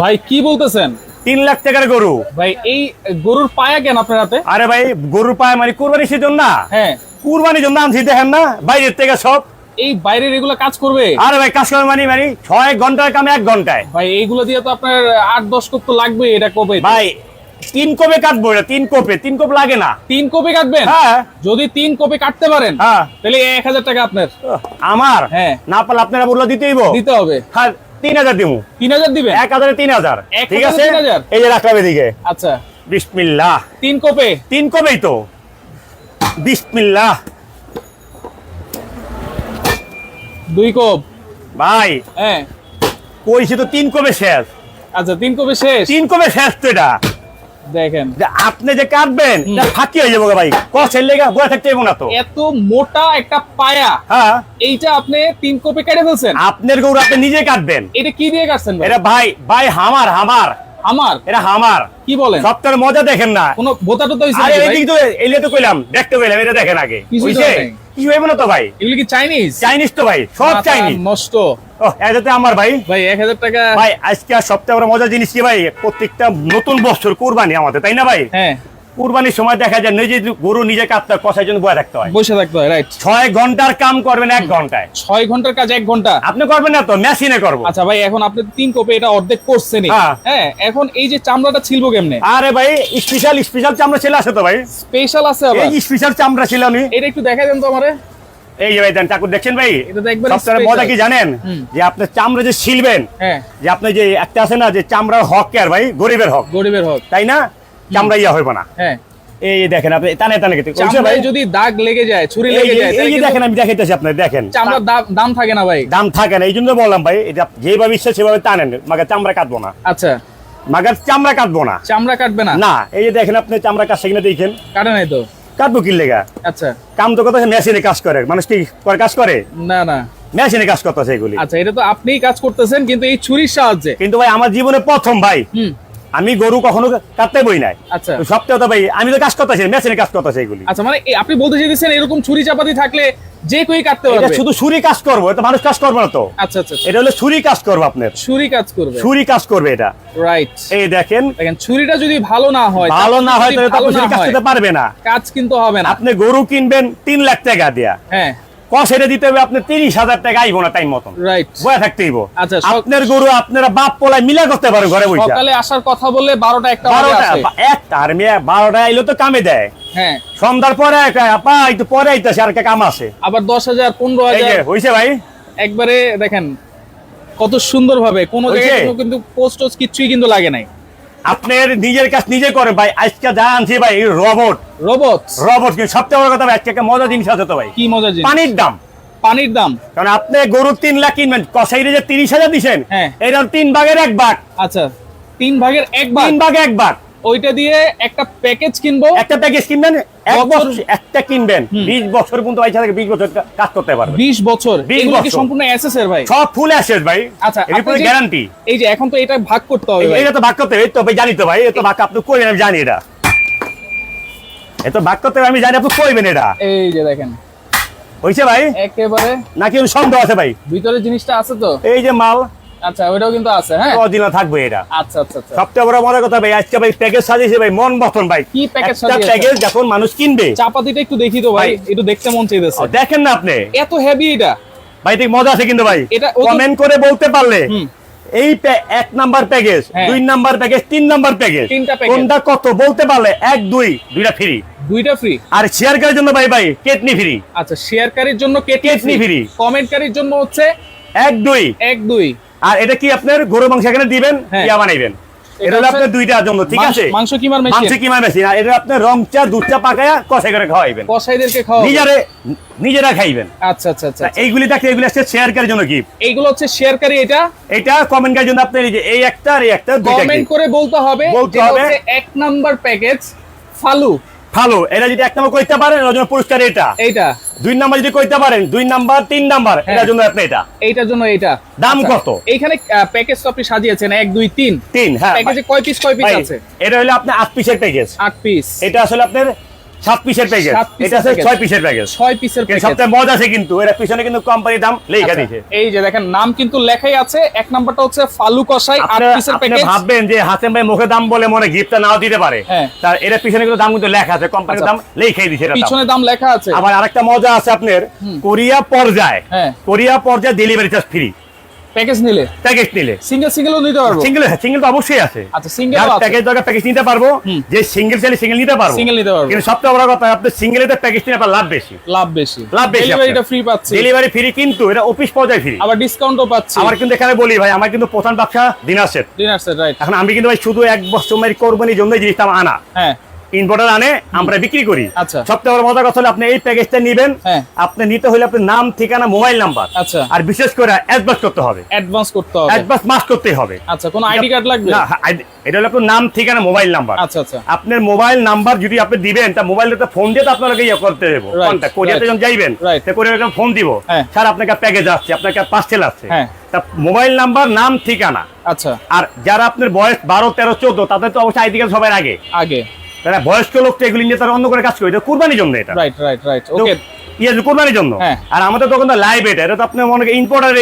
ভাই কি বলতেছেন? তিন লাখ টাকার গরু। ভাই এই গরুর পায়া কেন আপনার হাতে? আরে ভাই গরুর পায়ে মানে কুরবানি সিজন না? হ্যাঁ। কুরবানির জন্য আনছি দেখেন না বাইরের থেকে সব। এই বাইরের এগুলো কাজ করবে? আরে ভাই কাজ করে মানে মানে ছয় ঘণ্টার কামে এক ঘন্টায়। ভাই এইগুলো দিয়ে তো আপনার আট দশ কোপ তো লাগবে এটা কবে? ভাই তিন কোপে কাটবো এটা তিন কোপে তিন কোপ লাগে না। তিন কোপে কাটবেন? হ্যাঁ। যদি তিন কোপে কাটতে পারেন হ্যাঁ। তাহলে এক হাজার টাকা আপনার। আমার? হ্যাঁ। না পারলে আপনারা বলল দিতেইব দিতে হবে। হ্যাঁ তিন হাজার দিব তিন হাজার দিবেন? এক হাজারে তিন হাজার। এক ঠিক আছে? এই যে রাখলাম এদিকে। আচ্ছা। বিসমিল্লাহ। তিন কোপে? তিন কবেই তো। বিসমিল্লাহ। দুই কোপ। ভাই হ্যাঁ। কইছি তো তিন কবে শেষ। আচ্ছা তিন কোপে শেষ? তিন কবে শেষ তো এটা। দেখেন। আপনি যে কাটবেন ফাঁকি হয়ে যাব ভাই। কষের লেগে বয়ে থাকতে যাব না তো। এত মোটা একটা পায়া। হ্যাঁ। এইটা আপনি তিন কোপে কেটে ফেলছেন। আপনার গরু আপনি নিজে কাটবেন। এটা কি দিয়ে কাটছেন এটা ভাই ভাই হামার হামার। আমার এটা হামার। কি বলেন? সপ্তাহের মজা দেখেন না। কোন বোতা টোতা আরে তো তো কইলাম দেখতে কইলাম এটা দেখেন আগে। কিছু তো কিছু হইব না তো ভাই? এগুলো কি চাইনিজ চাইনিজ তো ভাই সব চাইনিজ নষ্ট। এটাতে আমার ভাই। ভাই এক হাজার টাকা। ভাই আজকে আর সপ্তাহে মজার জিনিস কি ভাই? প্রত্যেকটা নতুন বছর কুরবানি আমাদের তাই না ভাই? হ্যাঁ। কুরবানির সময় দেখা যায় নিজে গরু নিজে কাটতে হয়, কষার জন্য বয়ে থাকতে হয়। বসে থাকতে হয় রাইট ছয় ঘণ্টার কাম করবেন এক ঘন্টায়। ছয় ঘণ্টার কাজ এক ঘণ্টা? আপনি করবেন না তো মেশিনে করব। আচ্ছা ভাই এখন আপনি তিন কোপে এটা অর্ধেক করছেনই। হ্যাঁ। হ্যাঁ এখন এই যে চামড়াটা ছিলবো কেমনে? আরে ভাই স্পেশাল স্পেশাল চামড়া ছিল আছে তো ভাই? স্পেশাল আছে এই স্পেশাল চামড়া ছিল আমি। এটা একটু দেখাই দেন তো আমারে। এই যে ভাই দেন ঠাকুর দেখছেন ভাই? সবচেয়ে মজা কি জানেন? যে আপনি চামড়া যে ছিলবেন হ্যাঁ। যে আপনি যে একটা আছে না যে চামড়ার হক কে আর ভাই? গরিবের হক। গরিবের হক। তাই না? চামড়া ইয়া হইব না। হ্যাঁ। এই দেখেন আপনি টানে টানে কেটে ভাই যদি দাগ লেগে যায় ছুরি লেগে যায় এই যে দেখেন আমি দেখাইতেছি আপনি দেখেন। চামড়ার দাম থাকে না ভাই। দাম থাকে না এই জন্য বললাম ভাই এটা যেভাবে ইচ্ছা সেভাবে টানেন মাগার চামড়া কাটবো না। আচ্ছা। মাগার চামড়া কাটবো না। চামড়া কাটবে না? না এই যে দেখেন আপনি চামড়া কাটছে কিনা দেখেন। কাটে নাই তো? কাটবো কি লেগা? আচ্ছা। কাম তো কথা মেশিনে কাজ করে। মানুষ কি করে কাজ করে? না না। মেশিনে কাজ করতেছে এগুলি। আচ্ছা এটা তো আপনিই কাজ করতেছেন কিন্তু এই ছুরির সাহায্যে। কিন্তু ভাই আমার জীবনে প্রথম ভাই। আমি গরু কখনো কাটতে বই নাই। আচ্ছা। সপ্তাহে তো ভাই আমি তো কাজ করতেছি মেশিনে কাজ করতেছে এগুলি। আচ্ছা মানে আপনি বলতে চাইতেছেন এরকম ছুরি চাপাতি থাকলে যে কেউই কাটতে এটা পারবে? শুধু ছুরি কাজ করব এটা মানুষ কাজ করবে না তো। আচ্ছা আচ্ছা আচ্ছা। এটা হলো ছুরি কাজ করব আপনার। ছুরি কাজ করবে। ছুরি কাজ করবে এটা। রাইট এই দেখেন। দেখেন ছুরিটা যদি ভালো না হয় ভালো না হয় তাহলে তো আপনি কাজ করতে পারবে না। কাজ কিন্তু হবে না। আপনি গরু কিনবেন তিন লাখ টাকা দিয়া। হ্যাঁ। দিতে হবে আপনি তিরিশ হাজার টাকা আইব না টাইম মতন। রাইট বয়ে থাকতে হইব। আচ্ছা, আপনার গরু আপনারা বাপ পোলায় মিলা করতে পারেন ঘরে বসে সকালে আসার কথা বললে বারোটা একটা বারোটা একটা আর মেয়ে বারোটা আইলে তো কামে দেয়। হ্যাঁ। সন্ধ্যার পরে একা- আপা একটু পরে আইতেছে আর কাম আছে। আবার দশ হাজার পনেরো হাজার। হইছে ভাই? একবারে দেখেন কত সুন্দর ভাবে কোনো জায়গায় কোনো কিন্তু পোস্ট টোস্ট কিছুই কিন্তু লাগে নাই। আপনার নিজের কাজ নিজে করে ভাই। আজকে যা আনছি ভাই রোবট রোবট রোবট কিন্তু সবচেয়ে বড় কথা ভাই আজকে একটা মজা জিনিস আছে তো ভাই। কি মজা জিনিস? পানির দাম। পানির দাম? কারণ আপনি গরুর তিন লাখ কিনবেন কসাইরে যে তিরিশ হাজার দিচ্ছেন হ্যাঁ। এরকম তিন ভাগের এক ভাগ। আচ্ছা তিন ভাগের এক ভাগ? তিন ভাগে এক ভাগ। ওইটা দিয়ে একটা প্যাকেজ কিনবো। একটা প্যাকেজ কিনবেন এক বছর- একটা কিনবেন। বিশ বছর পর্যন্ত পয়সা থেকে বিশ বছর কাজ করতে পারবেন। বিশ বছর। এগুলো কি সম্পূর্ণ এসএস এর ভাই? সব ফুল অ্যাসেস ভাই। আচ্ছা এর যে- গ্যারান্টি এই যে এখন তো এটা ভাগ করতে হবে এটা তো ভাগ করতে হবে তো ভাই জানি তো ভাই এই তো ভাগ আপনি কইবেন আমি জানি এটা। এত ভাগ করতে হবে আমি জানি আপনি কইবেন এটা। এই যে দেখেন। হইছে ভাই? একেবারে। নাকি কোনো সন্দেহ আছে ভাই? ভিতরে জিনিসটা আছে তো? এই যে মাল। আচ্ছা ওইটাও কিন্তু আছে হ্যাঁ? কদিন থাকবে এটা। আচ্ছা আচ্ছা আচ্ছা। সবচেয়ে বড় মজার কথা ভাই আজকে ভাই প্যাকেজ সাজিয়েছে ভাই মন মতন ভাই। কি প্যাকেজ সাজিয়েছে? প্যাকেজ যখন মানুষ কিনবে। চাপাতিটা একটু দেখি তো ভাই ভাই। একটু দেখতে মন চাইতেছে। দেখেন না আপনি। এত হেভি এটা। ভাই ঠিক মজা আছে কিন্তু ভাই। এটা কমেন্ট করে বলতে পারলে। এই এক নাম্বার প্যাকেজ। দুই নাম্বার প্যাকেজ তিন নাম্বার প্যাকেজ। কোনটা কত বলতে পারলে এক দুই দুইটা ফ্রি দুইটা ফ্রি আর শেয়ার করার জন্য ভাই ভাই কেটনি ফ্রি আচ্ছা শেয়ারকারীর জন্য কেটনি ফ্রি। কমেন্টকারীর জন্য হচ্ছে এক দুই। এক দুই। আর এটা কি আপনার গরু মাংস এখানে দিবেন? হ্যাঁ। ইয়া বানাইবেন। এটা হলো আপনার দুইটা জন্য ঠিক আছে? মাংস কিমার মেশিন মাংস কিমা মেশিন আর এটা আপনার রং চা দুধ চা পাকায়া কষাই করে খাওয়াইবেন। কসাইদেরকে খাওয়া নিজেরে নিজেরা খাইবেন। আচ্ছা আচ্ছা আচ্ছা। এইগুলি দেখে এগুলি আসছে শেয়ার করার জন্য গিফট এইগুলো হচ্ছে শেয়ারকারী এটা? এটা কমেন্ট করার জন্য আপনার এই যে এই একটা আর এই একটা দুইটা কমেন্ট করে বলতে হবে বলতে হবে। এক নাম্বার প্যাকেজ ফালু। ভালো এটা যদি এক নাম্বার কইতে পারেন এর জন্য পুরস্কার এটা। এইটা। দুই নাম্বার যদি কইতে পারেন দুই নাম্বার তিন নাম্বার হ্যাঁ। এটার জন্য আপনি এটা। এইটার জন্য এটা দাম আচ্ছা, কত? এইখানে প্যাকেজ তো আপনি সাজিয়েছেন এক দুই তিন। তিন হ্যাঁ। প্যাকেজে কয় পিস কয় পিস আছে? এটা হলো আপনার আট পিসের প্যাকেজ আট পিস এটা আসলে আপনার পিসের প্যাকেজ এটা আছে পিসের প্যাকেজ পিসের সবচেয়ে মজা আছে কিন্তু এর পিছনে কিন্তু কোম্পানির দাম লেখা দিয়েছে। এই যে দেখেন নাম কিন্তু লেখাই আছে। এক নাম্বারটা হচ্ছে ফালু কষাই পিসের আপনি ভাববেন যে হাসেম ভাই মুখে দাম বলে মনে গিফটটা নাও দিতে পারে। হ্যাঁ। তার এর পিছনে কিন্তু দাম কিন্তু লেখা আছে কোম্পানির আচ্ছা। দাম লেখাই দিয়েছে এটা পিছনে দাম লেখা আছে। আবার আরেকটা মজা আছে আপনার কোরিয়া পর্যায়ে। হ্যাঁ। কোরিয়া পর্যায়ে ডেলিভারি চার্জ ফ্রি প্যাকেজ নিলে? প্যাকেজ নিলে। সিঙ্গেল সিঙ্গেলও নিতে পারব? সিঙ্গেল সিঙ্গেল তো অবশ্যই আছে। আচ্ছা সিঙ্গেল প্যাকেজ দরকার প্যাকেজ নিতে পারব। যে সিঙ্গেল চাইলে সিঙ্গেল নিতে পারব। সিঙ্গেল নিতে পারব। কিন্তু সবচেয়ে বড় কথা আপনি সিঙ্গেল এর প্যাকেজ নিয়ে আপনার লাভ বেশি। লাভ বেশি। লাভ বেশি ডেলিভারিটা ফ্রি পাচ্ছি। ডেলিভারি ফ্রি কিন্তু এটা অফিস পর্যায়ে ফ্রি আবার ডিসকাউন্টও পাচ্ছি। আমার কিন্তু এখানে বলি ভাই আমার কিন্তু প্রধান ব্যবসা dinner set dinner set right এখন আমি কিন্তু ভাই শুধু এক বছর কোরবানির জন্য জিনিসটা আনা। হ্যাঁ। ইনভার্টার আনে আমরা বিক্রি করি। আচ্ছা। সবচেয়ে বড় মজার কথা হলো আপনি এই প্যাকেজটা নিবেন হ্যাঁ। আপনি নিতে হলে আপনার নাম ঠিকানা মোবাইল নাম্বার আচ্ছা। আর বিশেষ করে অ্যাডভান্স করতে হবে। অ্যাডভান্স করতে হবে। অ্যাডভান্স মাস করতেই হবে। আচ্ছা কোন আইডি কার্ড লাগবে? না এটা হলো আপনার নাম ঠিকানা মোবাইল নাম্বার আচ্ছা আচ্ছা। আপনার মোবাইল নাম্বার যদি আপনি দিবেন তা মোবাইলটা ফোন দিয়ে তো আপনাকে ইয়ে করতে দেবো। কন্ট্যাক্ট কোরিয়াতে যখন যাইবেন. তো কোরিয়াতে ফোন দিব হ্যাঁ। স্যার আপনাকে প্যাকেজ আসছে আপনাকে পার্সেল আসছে। হ্যাঁ। তা মোবাইল নাম্বার নাম ঠিকানা। আচ্ছা। আর যারা আপনার বয়স বারো তেরো চোদ্দ তাদের তো অবশ্যই আইডি কার্ড সবার আগে। আগে। তারা বয়স্ক লোক তো এগুলি নিয়ে তারা অন্য করে কাজ করে। এটা কুরবানির জন্য এটা। রাইট রাইট রাইট ওকে ইয়ে কুরবানির জন্য। হ্যাঁ। আর আমাদের তখন তো লাইভ এটা। এটা তো আপনি মনে ইম্পোর্টার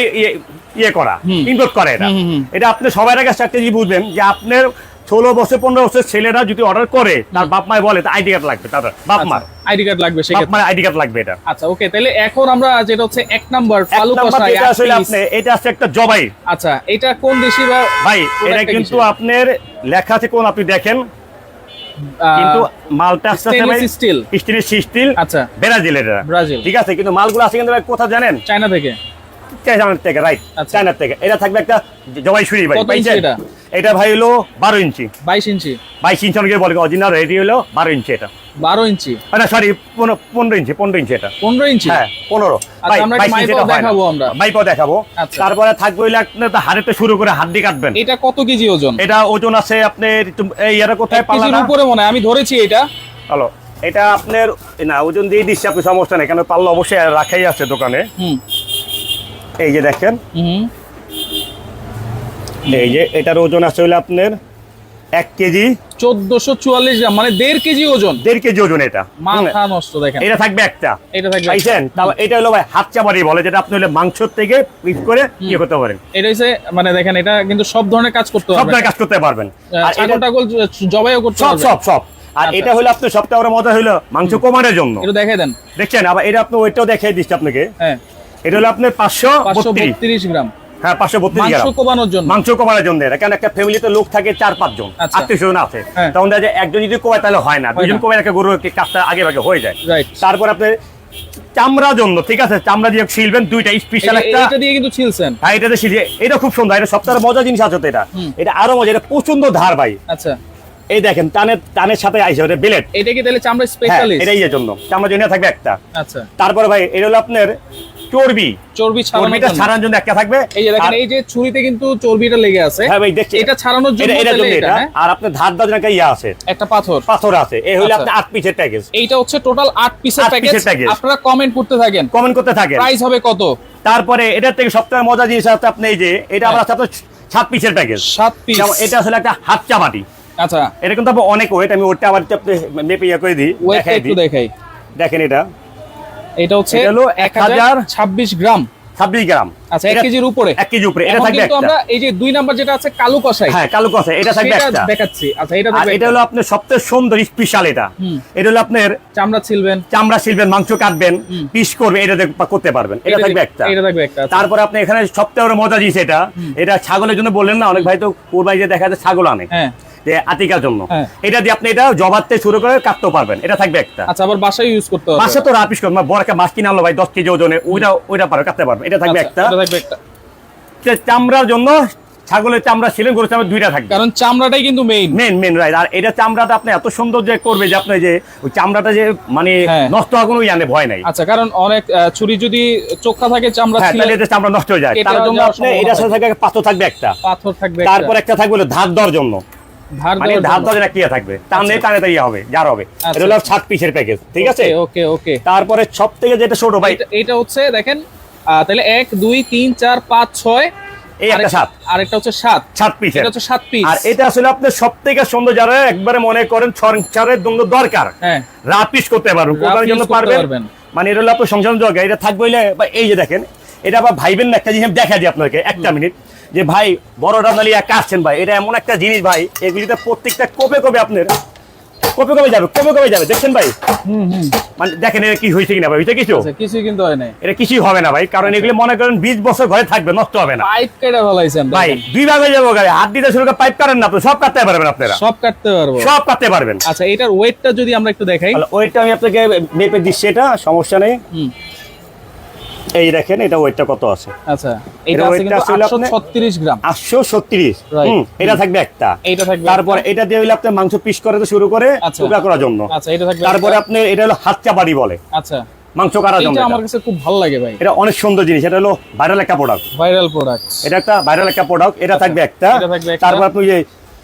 ইয়ে করা। ইম্পোর্ট করে এটা। এটা আপনি সবার আগে জিনিস বুঝবেন যে আপনার ষোলো বছর পনেরো বছর ছেলেরা যদি অর্ডার করে তার বাপ মায় বলে আইডি কার্ড লাগবে তাদের বাপ মার। আইডি কার্ড লাগবে বাপ সেক্ষেত্রে। মার আইডি কার্ড লাগবে এটা। আচ্ছা ওকে তাহলে এখন আমরা যেটা হচ্ছে এক নাম্বার কষাই আসলে আপনি এটা আছে একটা জবাই। আচ্ছা এটা কোন দেশি ভাই এটা কিন্তু আপনার লেখা আছে কোন আপনি দেখেন। কিন্তু মালটা আসছে স্টিল স্টিলের স্টিল আচ্ছা। এটা ব্রাজিল। ঠিক আছে কিন্তু মালগুলো আছে কিন্তু কোথা জানেন? চায়না থেকে। চায়নার থেকে রাইট আচ্ছা। চায়নার থেকে। এটা থাকবে একটা জবাই ভাই? এটা? এটা ভাই হলো বারো ইঞ্চি। বাইশ ইঞ্চি। বাইশ ইঞ্চি অনেকে বলে অরিজিনাল রেডি হলো বারো ইঞ্চি এটা। বারো ইঞ্চি? না সরি পনেরো ইঞ্চি পনেরো ইঞ্চি এটা। পনেরো ইঞ্চি? হ্যাঁ পনেরো। আচ্ছা, দেখাবো আমরা। মাইপও দেখাবো। আচ্ছা। তারপরে থাকবে হইলে আপনার হাড়েতে শুরু করে হাড্ডি কাটবেন। এটা কত কেজি ওজন? এটা ওজন আছে আপনার এর কোথায় পাল্লা উপরে মনে হয় আমি ধরেছি এটা। হ্যালো এটা আপনার না ওজন দিয়ে দিচ্ছি আপনি সমস্যা নেই কেন পাল্লা অবশ্যই রাখাই আছে দোকানে। হুম। এই যে দেখেন হুম। এই যে এটার ওজন আছে হইলে আপনার এক কেজি চোদ্দশো চুয়াল্লিশ গ্রাম মানে দেড় কেজি ওজন। দেড় কেজি ওজন এটা। মাথা নষ্ট দেখেন। এটা থাকবে একটা। এটা থাকবে পাইছেন? এটা হলো ভাই হাত চাবারি বলে যেটা আপনি হলে মাংস থেকে পিস করে ইয়ে করতে পারেন। এটা হচ্ছে মানে দেখেন এটা কিন্তু সব ধরনের কাজ করতে সব পারবে ধরনের কাজ করতে পারবেন। আর এটা- টাগল জবাইও করতে সব সব সব। আর আচ্ছা। এটা হলো আপনার সবটা বড় মজা হলো মাংস কমানোর জন্য। একটু দেখে দেন। দেখছেন? আবার এটা আপনি ওইটাও দেখিয়ে দিচ্ছি আপনাকে। হ্যাঁ। এটা হলো আপনার পাঁচশো বত্রিশ গ্রাম। হ্যাঁ পাঁচশো বত্রিশ মাংস কমানোর জন্য? মাংস কমানোর জন্য। কারণ একটা ফ্যামিলিতে লোক থাকে চার পাঁচজন। আচ্ছা। আত্মীয় স্বজন আছে। হ্যাঁ। তখন দেখা যায় একজন যদি কমায় তাহলে হয় না। দুজন কমায় একটা গরু কাজটা আগে ভাগে হয়ে যায়। তারপর আপনার চামড়ার জন্য ঠিক আছে? চামড়া দিয়ে শিলবেন দুইটা স্পেশাল একটা এটা দিয়ে কিন্তু ছিলছেন। হ্যাঁ এটা খুব সুন্দর। এটা সপ্তাহের মজা জিনিস আছে এটা। এটা আরও মজা এটা প্রচণ্ড ধার ভাই। আচ্ছা। এই দেখেন টানের টানের সাথে আইসে ওটা বেলেট এটা কি তাহলে চামড়া হ্যাঁ স্পেশালিস্ট এটা ইয়ের জন্য। চামড়া জন্য থাকবে একটা। আচ্ছা। তারপরে ভাই এটা হলো আপনার চর্বি। চর্বি চর্বিটা ছাড়ানোর জন্য একটা থাকবে। এই যে দেখেন এই যে ছুরিতে কিন্তু চর্বিটা লেগে আছে। হ্যাঁ ভাই দেখছি। এটা ছাড়ানোর জন্য এটা জন্য হ্যাঁ? আর আপনার ধার একটা ইয়ে আছে। একটা পাথর। পাথর আছে। এই হলো আচ্ছা। আপনার আট পিসের প্যাকেজ এইটা হচ্ছে টোটাল আট পিসের প্যাকেজ। আপনারা কমেন্ট করতে থাকেন। কমেন্ট করতে থাকেন। প্রাইস হবে কত? তারপরে এটার থেকে সবথেকে মজা জিনিস আছে আপনি এই যে এটা আবার হ্যাঁ। আছে আপনার সাত পিসের প্যাকেজ সাত পিস এটা আসলে একটা হাত চাবাটি আচ্ছা। এটা কিন্তু অনেক ওয়েট আমি ওটা আবার মেপে ইয়ে করে দিই। দেখাই। দেখেন এটা। এটা হচ্ছে হলো এক হাজার ছাব্বিশ গ্রাম। ছাব্বিশ গ্রাম। আচ্ছা এক কেজির উপরে। এক কেজি উপরে এটা থাকবে একটা। আমরা এই যে দুই নাম্বার যেটা আছে কালো কষাই হ্যাঁ কালো কথা এটা থাকবে একটা। দেখাচ্ছি। আচ্ছা এটা এটা হলো আপনার সবচেয়ে সুন্দর স্পেশাল এটা। এটা হলো আপনার চামড়া ছিলবেন। চামড়া ছিলবেন মাংস কাটবেন পিস করবে এটা দেখ- করতে পারবেন। এটা থাকবে একটা। এটা থাকবে একটা আচ্ছা। তারপরে আপনি এখানে সবচেয়ে বড় মজা জিনিস এটা। এটা ছাগলের জন্য বললেন না অনেক ভাই তো কোরবাই যে দেখা যায় ছাগল আনে। হ্যাঁ। যে আতিকার জন্য। হ্যাঁ। এটা দিয়ে আপনি এটা জবাতে শুরু করে কাটতেও পারবেন। এটা থাকবে একটা। আচ্ছা আবার বাসায় ইউজ করতে হবে। মাসে তো রাপিস করবেন বড় একটা মাছ কিনে আনলো ভাই দশ কেজি ওজনে ওইটা ওইটা পারবে কাটতে পারবেন এটা থাকবে আচ্ছা, একটা। এটা থাকবে একটা। চামড়ার জন্য ছাগলের চামড়া ছিলেন গরু চামড়া দুইটা থাকবে। কারণ চামড়াটাই কিন্তু মেইন মেন মেন রাইট আর এটা চামড়াটা আপনি এত সুন্দর যে করবে যে আপনি যে ওই চামড়াটা যে মানে হ্যাঁ। নষ্ট হওয়ার কোনো জানে ভয় নাই। আচ্ছা কারণ অনেক ছুরি যদি চোখা থাকে চামড়া হ্যাঁ তাহলে এতে চামড়া নষ্ট হয়ে যায়। তার জন্য আপনি এটার সাথে থাকবে পাথর থাকবে একটা। পাথর থাকবে তারপর একটা থাকবে ধার দেওয়ার জন্য। মানে ইয়ে থাকবে। টানলে টানে তাই হবে যার হবে। আচ্ছা। এটা হলো সাত পিসের প্যাকেজ ঠিক আছে? ওকে ওকে। তারপরে সব থেকে যেটা ছোট ভাই এটা- হচ্ছে দেখেন তাহলে এক দুই তিন চার পাঁচ ছয় এই একটা সাত। আরেকটা হচ্ছে সাত। সাত পিস এটা হচ্ছে সাত পিস আর এটা আসলে আপনার সব থেকে সুন্দর যারা একবারে মনে করেন সংসারের জন্য দরকার হ্যাঁ। রাপিস করতে পারবেন রাফ জন্য পারবেন। মানে এটা হলো আপনার সংসার দরকার এটা থাকবে এই যে দেখেন এটা আবার ভাইবেন না একটা জিনিস দেখা দিই আপনাকে একটা মিনিট যে ভাই বড়টা নালি একা আসছেন ভাই। এটা এমন একটা জিনিস ভাই এগুলিতে প্রত্যেকটা কবে কবে আপনার কবে কবে যাবে কবে কবে যাবে দেখছেন ভাই? মানে দেখেন এটা কি হয়েছে কিনা ভাই কিছু আচ্ছা কিছুই কিন্তু হয় নাই। এটা কিছুই হবে না ভাই কারণ এগুলি মনে করেন বিশ বছর ঘরে থাকবে নষ্ট হবে না। পাইপ কেটে ফেলাইছেন ভাই। দুই ভাগে যাব গাড়ি হাত দিতে শুরু করে পাইপ কাটেন না আপনি সব কাটতে পারবেন আপনারা। সব কাটতে পারব। সব কাটতে পারবেন। আচ্ছা এটার ওয়েটটা যদি আমরা একটু দেখাই। ওইটা আমি আপনাকে মেপে দিচ্ছি এটা সমস্যা নেই। এই দেখেন এটা ওয়েটটা কত আছে? আচ্ছা এটা আছে কিন্তু আসলে 836 গ্রাম। আটশো ছত্রিশ। Right. এটা থাকবে একটা। এইটা থাকবে তারপর এটা দিয়ে হইলে আপনার মাংস পিস করে তো শুরু করে আচ্ছা। টুকরা করার জন্য। আচ্ছা এটা থাকবে তারপরে আপনি এটা হলো হাত চাপাড়ি বলে। আচ্ছা। মাংস কাটার জন্য এটা এটা। আমার কাছে খুব ভালো লাগে ভাই। এটা অনেক সুন্দর জিনিস। এটা হলো ভাইরাল একটা প্রোডাক্ট ভাইরাল প্রোডাক্ট এটা একটা ভাইরাল একটা প্রোডাক্ট এটা থাকবে একটা। এটা থাকবে একটা। তারপর আপনি যে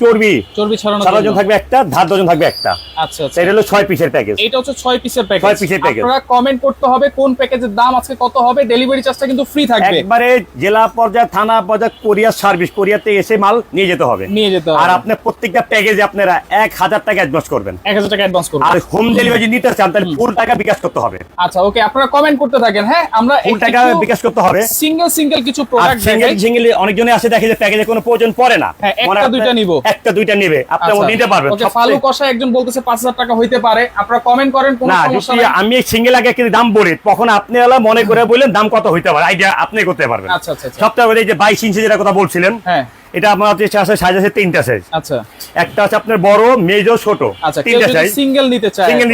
চর্বি। চর্বি ছড়ানো সারা ওজন থাকবে একটা ধার ওজন থাকবে একটা। আচ্ছা আচ্ছা। এটা হলো ছয় পিসের প্যাকেজ এটা হচ্ছে 6 পিসের প্যাকেজ ছয় পিসের package। আপনারা কমেন্ট করতে হবে কোন প্যাকেজের দাম আজকে কত হবে। ডেলিভারি চার্জটা কিন্তু ফ্রি থাকবে। একবারে জেলা পর্যায়ে থানা পর্যায়ে কোরিয়ার সার্ভিস কোরিয়াতে এসে মাল নিয়ে যেতে হবে। নিয়ে যেতে আর হবে আপনার প্রত্যেকটা প্যাকেজে আপনারা এক হাজার টাকা অ্যাডভান্স করবেন। 1000 টাকা অ্যাডভান্স করুন আর হোম ডেলিভারি নিতে চান তাহলে ফুল টাকা বিকাশ করতে হবে। আচ্ছা ওকে আপনারা কমেন্ট করতে থাকেন হ্যাঁ? আমরা ফুল টাকা বিকাশ করতে হবে। সিঙ্গেল সিঙ্গেল কিছু প্রোডাক্ট সিঙ্গেল সিঙ্গেল অনেকজনে আসে দেখে যে প্যাকেজে কোনো প্রয়োজন পড়ে না। হ্যাঁ, একটা দুইটা নিবো। একটা দুইটা নেবে। আপনি আচ্ছা, নিতে পারবেন। ফালু কষা একজন বলতেছে 5000 টাকা হইতে পারে। আপনারা কমেন্ট করেন কোনো সমস্যা নাই। আমি সিঙ্গেল আগে কিন্তু দাম বলি। তখন আপনি হলো মনে করে বললেন দাম কত হইতে পারে। আইডিয়া আপনি করতে পারবেন। আচ্ছা আচ্ছা আচ্ছা। এই যে বাইশ ইঞ্চি যেটা কথা বলছিলেন হ্যাঁ। এটা আপনার হচ্ছে আছে সাইজ আছে তিনটা সাইজ আচ্ছা। একটা আছে আপনার বড় মেজো ছোট। আচ্ছা তিনটা সাইজ সিঙ্গেল নিতে চায়। সিঙ্গেল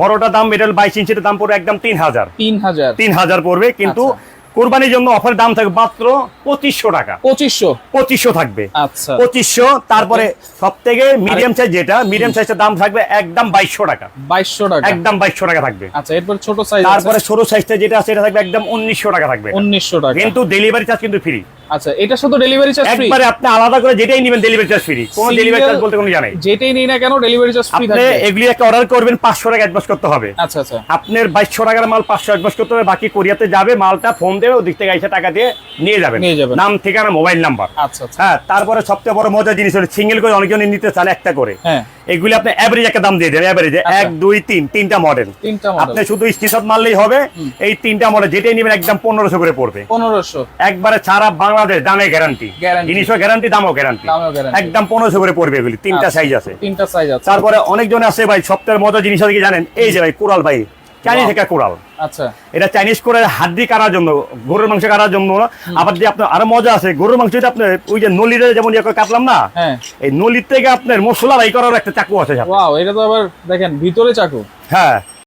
বড়টা দাম এটা বাইশ ইঞ্চির দাম পড়বে একদম তিন হাজার। 3000 তিন হাজার পড়বে কিন্তু। কোরবানির জন্য অফার দাম থাকবে মাত্র পঁচিশশো টাকা। 2500 পঁচিশশো থাকবে। আচ্ছা। পঁচিশশো তারপরে সব থেকে মিডিয়াম সাইজ যেটা মিডিয়াম সাইজের দাম থাকবে একদম বাইশশো টাকা। 2200 টাকা। একদম বাইশশো টাকা থাকবে। আচ্ছা এরপর ছোট সাইজ তারপরে সরু সাইজটা যেটা আছে এটা থাকবে একদম উনিশশো টাকা থাকবে। 1900 টাকা। কিন্তু ডেলিভারি চার্জ কিন্তু ফ্রি আচ্ছা এটা শুধু ডেলিভারি চার্জ ফ্রি একবারে আপনি আলাদা করে যেটাই নেবেন ডেলিভারি চার্জ ফ্রি কোনো ডেলিভারি চার্জ বলতে কোনো জানাই যেটাই নেই না কেন ডেলিভারি চার্জ ফ্রি আপনি এগুলি একটা অর্ডার করবেন পাঁচশো টাকা অ্যাডভান্স করতে হবে। আচ্ছা আচ্ছা। আপনার বাইশশো টাকার মাল পাঁচশো অ্যাডভান্স করতে হবে বাকি কোরিয়াতে যাবে মালটা ফোন দেবে ওদিক থেকে এসে টাকা দিয়ে নিয়ে যাবেন। নাম ঠিকানা মোবাইল নাম্বার। আচ্ছা আচ্ছা। হ্যাঁ তারপরে সবচেয়ে বড় মজার জিনিস হলো সিঙ্গেল করে অনেকজনে নিতে চান একটা করে। হ্যাঁ। এগুলি আপনি অ্যাভারেজ একটা দাম দিয়ে দেন অ্যাভারেজে আচ্ছা। এক দুই তিন তিনটা মডেল আপনি শুধু স্ক্রিনশট মারলেই হবে এই তিনটা মডেল যেটাই নেবেন একদম পনেরোশো করে পড়বে। পনেরোশো। একবারে সারা বাংলাদেশ দামে গ্যারান্টি জিনিসও গ্যারান্টি দামও গ্যারান্টি একদম পনেরোশো করে পড়বে এগুলি তিনটা আচ্ছা। সাইজ আছে। তিনটা সাইজ আছে। তারপরে অনেকজন আছে ভাই সপ্তাহের মতো জিনিস আছে কি জানেন? এই যে ভাই কোরাল ভাই। চাইনিজ. থেকে কোরাল আচ্ছা। এটা চাইনিজ করে হাড্ডি কাটার জন্য গরুর মাংস কাটার জন্য। আবার যে আপনার আরও মজা আছে গরুর মাংস এটা আপনার ওই যে নলির যেমন ইয়ে কাটলাম না হ্যাঁ। এই নলির থেকে আপনার মশলা বাই করার একটা চাকু আছে। ওয়াও এটা তো আবার দেখেন ভিতরে চাকু। হ্যাঁ।